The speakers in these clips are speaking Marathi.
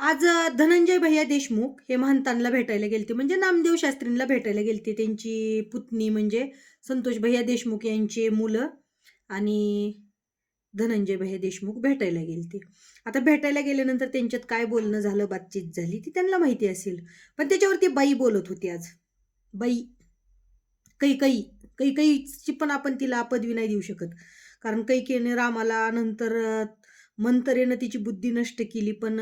आज धनंजय भैया देशमुख हे महंतांना भेटायला गेलते. म्हणजे नामदेव शास्त्रींना भेटायला गेलते त्यांची पुतणी म्हणजे संतोष भैया देशमुख यांचे मुलं आणि धनंजय भैया देशमुख भेटायला गेलते. आता भेटायला गेल्यानंतर त्यांच्यात काय बोलणं झालं बातचीत झाली ती त्यांना माहिती असेल. पण त्याच्यावरती बाई बोलत होती आज. बाई कैकई कैकईची पण आपण तिला पदवी नाही देऊ शकत. कारण कैकेने रामाला नंतर मंतरेनं तिची बुद्धी नष्ट केली पण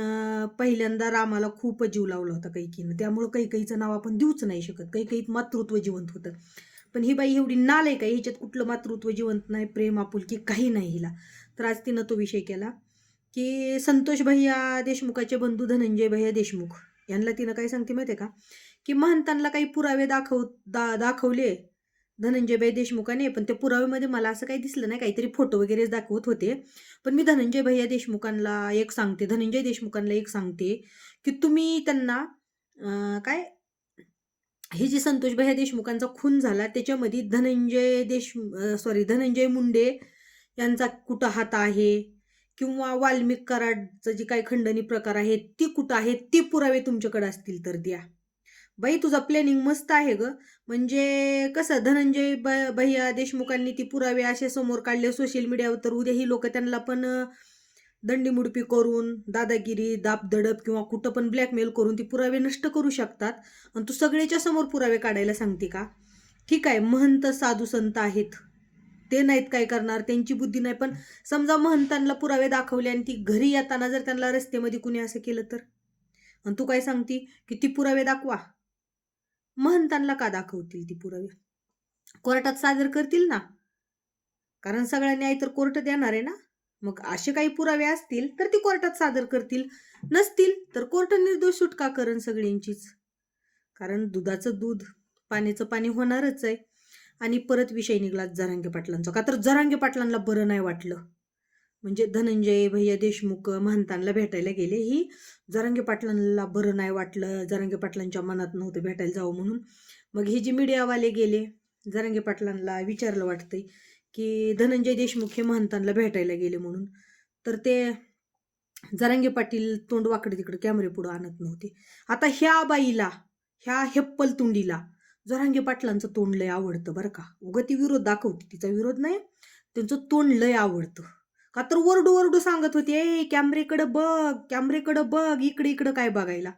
पहिल्यांदा रामाला खूप जीव लावला होता कैकीनं. त्यामुळं कैकईचं नाव आपण देऊच नाही शकत. कैकईत मातृत्व जिवंत होतं. पण ही बाई एवढी नाल आहे का ह्याच्यात कुठलं मातृत्व जिवंत नाही प्रेम आपुलकी काही नाही हिला. तर आज तिनं तो विषय केला की संतोष भैया देशमुखाचे बंधू धनंजय भैया देशमुख. यांना तिनं काय सांगते माहिती आहे का? की महंतांना काही पुरावे दाखव दा दाखवले धनंजयबाई देशमुखाने पण त्या पुराव्यामध्ये मला असं काही दिसलं नाही काहीतरी फोटो वगैरे दाखवत होते. पण मी धनंजय भैया देशमुखांना एक सांगते धनंजय देशमुखांना एक सांगते की तुम्ही त्यांना काय? हे जे संतोष भैया देशमुखांचा खून झाला त्याच्यामध्ये धनंजय देश सॉरी धनंजय मुंडे यांचा कुठं हात आहे? किंवा वाल्मिक कराडचं जे काही खंडणी प्रकार आहेत ती कुठं आहेत? ते पुरावे तुमच्याकडे असतील तर द्या. बाई तुझा प्लॅनिंग मस्त आहे ग. म्हणजे कसं धनंजय ब भैया देशमुखांनी ती पुरावे असे समोर काढले सोशल मीडियावर तर उद्या ही लोक त्यांना पण दंडीमुडपी करून दादागिरी दाबधडप किंवा कुठं पण ब्लॅकमेल करून ती पुरावे नष्ट करू शकतात. आणि तू सगळ्याच्या समोर पुरावे काढायला सांगते का? ठीक आहे महंत साधू संत आहेत. ते नाहीत काय करणार त्यांची बुद्धी नाही. पण समजा महंतांना पुरावे दाखवले आणि ती घरी येताना जर त्यांना रस्त्यामध्ये कुणी असं केलं तर? आणि तू काय सांगती? की ती पुरावे दाखवा. महंतांना का दाखवतील ती पुरावे? कोर्टात सादर करतील ना? कारण सगळा न्याय तर कोर्ट देणार आहे ना? मग असे काही पुरावे असतील तर ती कोर्टात सादर करतील. नसतील तर कोर्ट निर्दोष सुटका करण सगळ्यांचीच. कारण दुधाचं दूध पाण्याचं पाणी होणारच आहे. आणि परत विषय निघला जरांगे पाटलांचा. का तर जरांगे पाटलांना बरं नाही वाटलं. म्हणजे धनंजय भैया देशमुख महंतांना भेटायला गेले. ही जरांगे पाटलांना बरं नाही वाटलं. जरांगे पाटलांच्या मनात नव्हतं भेटायला जावं म्हणून. मग हे जे मीडियावाले गेले जरांगे पाटलांना विचारलं वाटतंय की धनंजय देशमुख हे महंतांना भेटायला गेले म्हणून. तर ते जरांगे पाटील तोंड वाकडे तिकडे कॅमेरे पुढं आणत नव्हते. आता ह्या बाईला ह्या हेप्पल तुंडीला जरांगे पाटलांचं तोंड लय आवडतं बरं का. उगं ती विरोध दाखवते. तिचा विरोध नाही त्यांचं तोंड लय आवडतं. का तर ओरडू ओरडू सांगत होती ए कॅमेरेकडं बघ कॅमेरेकडं बघ इकडे इकडं काय बघायला?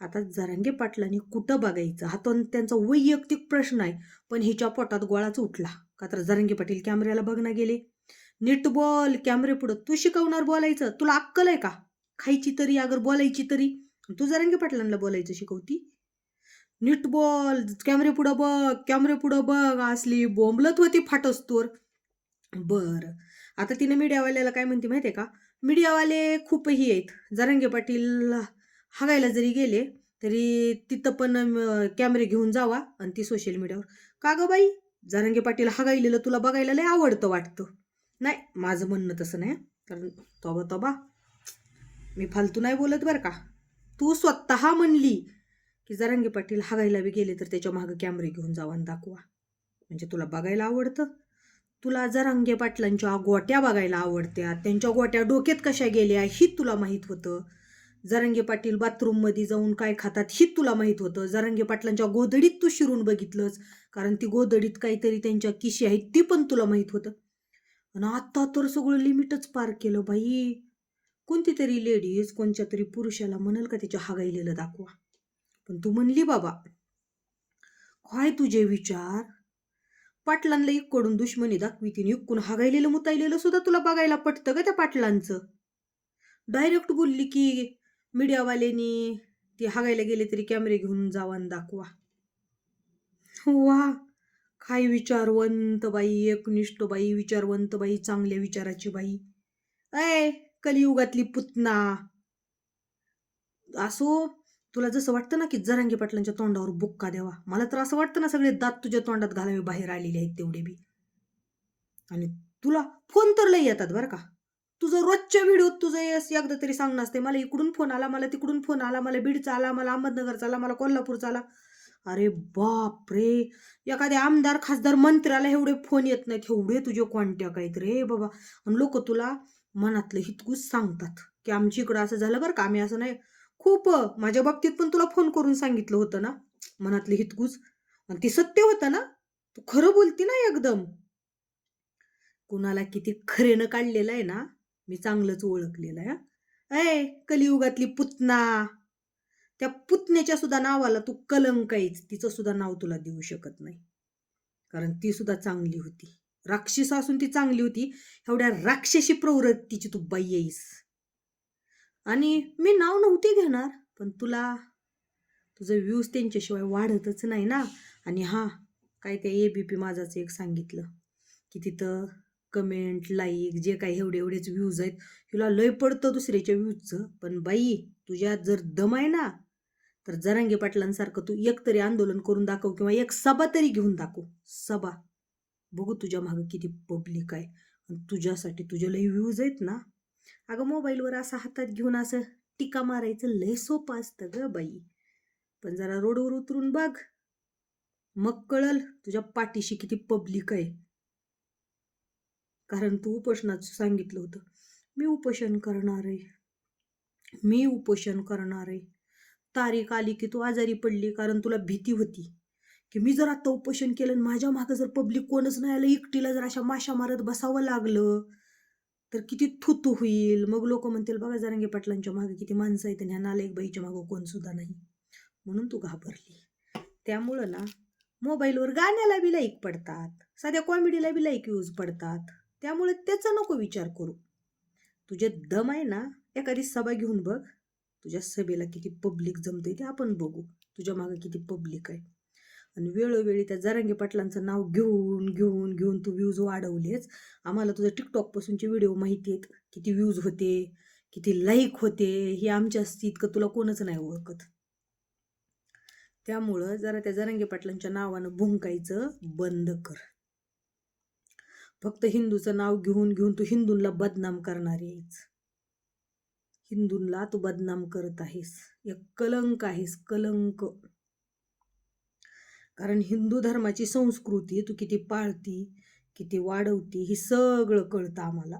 आता जरांगे पाटलांनी कुठं बघायचं? हा तो त्यांचा वैयक्तिक प्रश्न आहे पण हिच्या पोटात गोळाच उठला. का तर जरंगे पाटील कॅमेऱ्याला बघणं गेले. नीट बोल कॅमेरे पुढं. तू शिकवणार बोलायचं? तुला अक्कल आहे का? खायची तरी अगर बोलायची तरी. तू जरंगे पाटलांना बोलायचं शिकवती? नीट बोल कॅमेरे पुढं बघ कॅमेरे पुढं बघ असली बोंबलत होती फाटस्तोर बरं. आता तिने मीडियावाल्याला काय म्हणते माहिती आहे का? मीडियावाले खूपही आहेत. जरांगे पाटील हागायला जरी गेले तरी तिथं पण कॅमेरे घेऊन जावा आणि ती सोशल मीडियावर का गं बाई? जरांगे पाटील हागायलेलं तुला बघायला लय आवडतं वाटतं. नाही माझं म्हणणं तसं नाही कारण तोबा तोबा मी फालतू नाही बोलत बरं का. तू स्वतः म्हणली की जरांगे पाटील हागायला बी गेले तर त्याच्या मागं कॅमेरे घेऊन जावा आणि दाखवा. म्हणजे तुला बघायला आवडतं. तुला जरांगे पाटलांच्या गोट्या बघायला आवडत्या त्यांच्या गोट्या डोक्यात कशा गेल्या ही तुला माहीत होतं. जरंगे पाटील बाथरूममध्ये जाऊन काय खातात ही तुला माहीत होतं. जरंगे पाटलांच्या गोधडीत तू शिरून बघितलंच कारण ती गोधडीत काहीतरी त्यांच्या किशी आहेत ती पण तुला माहीत होतं. आणि आत्ता तर सगळं लिमिटच पार केलं बाई. कोणती तरी लेडीज कोणत्या तरी पुरुषाला म्हणाल का त्याच्या हागाईलेलं दाखवा. पण तू म्हणली बाबा काय तुझे विचार? पाटलांना इकडून दुश्मनी दाखवी तिने इकडून हागायलेलं मुतायलेलं सुद्धा तुला बघायला पटतं का त्या पाटलांचं. डायरेक्ट बोलली की मीडियावाल्यांनी ती हागायला गेले तरी कॅमेरे घेऊन जावा आणि दाखवा. वा काय विचारवंत बाई एकनिष्ठ बाई विचारवंत बाई चांगल्या विचाराची बाई. ऐ कलियुगातली पुतना. असो तुला जसं वाटतं ना की जरांगी पाटलांच्या तोंडावर बुक्का द्यावा मला तर असं वाटतं ना सगळे दात तुझ्या तोंडात घालावे बाहेर आलेले आहेत तेवढे बी. आणि तुला फोन तर लई येतात बरं का. तुझं रोजच्या व्हिडिओत तुझं यस एकदा तरी सांगणं असते मला इकडून फोन आला मला तिकडून फोन आला मला बीडचा आला मला अहमदनगरचा आला मला कोल्हापूरचा आला. अरे बाप रे! एखाद्या आमदार खासदार मंत्र्याला एवढे फोन येत नाहीत एवढे तुझे कॉन्टॅक्ट आहेत रे बाबा. आणि लोक तुला मनातलं हितकूच सांगतात की आमच्या इकडं असं झालं बरं का आम्ही असं नाही. खूप माझ्या बाबतीत पण तुला फोन करून सांगितलं होतं ना मनातलं हितगुज. आणि ती सत्य होतं ना तू खरं बोलती ना एकदम. कुणाला किती खरेनं काढलेलं आहे ना मी चांगलंच ओळखलेलं आहे हा. ऐ कलियुगातली पुतना. त्या पुतण्याच्या सुद्धा नावाला तू कलंकाईच तिचं सुद्धा नाव तुला देऊ शकत नाही. कारण ती सुद्धा चांगली होती. राक्षस असून ती चांगली होती. एवढ्या राक्षसी प्रवृत्तीची तू बाई येईस आणि मी नाव नव्हते घेणार पण तुला तुझं व्ह्यूज त्यांच्याशिवाय वाढतच नाही ना. आणि हां काय काय ए बी पी माझाच एक सांगितलं की तिथं कमेंट लाईक जे काही एवढे एवढेच व्ह्यूज आहेत तुला लय पडतं दुसऱ्याच्या व्ह्यूजचं पण बाई तुझ्यात जर दम आहे ना तर जरांगे पाटलांसारखं तू एक तरी आंदोलन करून दाखव किंवा एक सभा तरी घेऊन दाखव. सभा. बघू तुझ्या मागं किती पब्लिक आहे. आणि तुझ्यासाठी तुझे लय व्ह्यूज आहेत ना. अगं मोबाईलवर असं हातात घेऊन असं टिका मारायचं लय सोपं असतं ग बाई. पण जरा रोडवर उतरून बघ. मग कळल तुझ्या पाठीशी किती पब्लिक आहे. कारण तू उपोषणाचं सांगितलं होतं. मी उपोषण करणार आहे. मी उपोषण करणार आहे. तारीख आली की तू आजारी पडली कारण तुला भीती होती. की मी जर आता उपोषण केलं माझ्या मागं जर पब्लिक कोणच नाही आलं एकटीला जर अशा माशा मारत बसावं लागलं तर किती थुतू होईल. मग लोक म्हणतील बघा जरांगे पाटलांच्या मागे किती माणसं आहेत आणि ह्या नालायक बाईच्या मागं कोण सुद्धा नाही. म्हणून तू घाबरली. त्यामुळं ना मोबाईलवर गाण्याला बी लाईक पडतात. साध्या कॉमेडीला बी लाईक यूज पडतात. त्यामुळे त्याचा नको विचार करू. तुझे दम आहे ना एखादी सभा घेऊन बघ. तुझ्या सभेला किती पब्लिक जमते ते आपण बघू. तुझ्या मागं किती पब्लिक आहे. आणि वेळोवेळी त्या जरंगी पाटलांचं नाव घेऊन घेऊन घेऊन तू व्ह्यूज वाढवलेच आम्हाला तुझं टिकटॉकपासूनचे व्हिडिओ माहिती आहेत. किती व्ह्यूज होते किती लाईक होते हे आमच्या इतकं तुला कोणच नाही ओळखत. त्यामुळं जरा त्या जरंगी पाटलांच्या नावानं भुंकायचं बंद कर. फक्त हिंदूचं नाव घेऊन घेऊन तू हिंदूंना बदनाम करणार आहेस हिंदूंना तू बदनाम करत आहेस. एक कलंक आहेस कलंक. कारण हिंदू धर्माची संस्कृती तू किती पाळती किती वाढवती हे सगळं कळतं आम्हाला.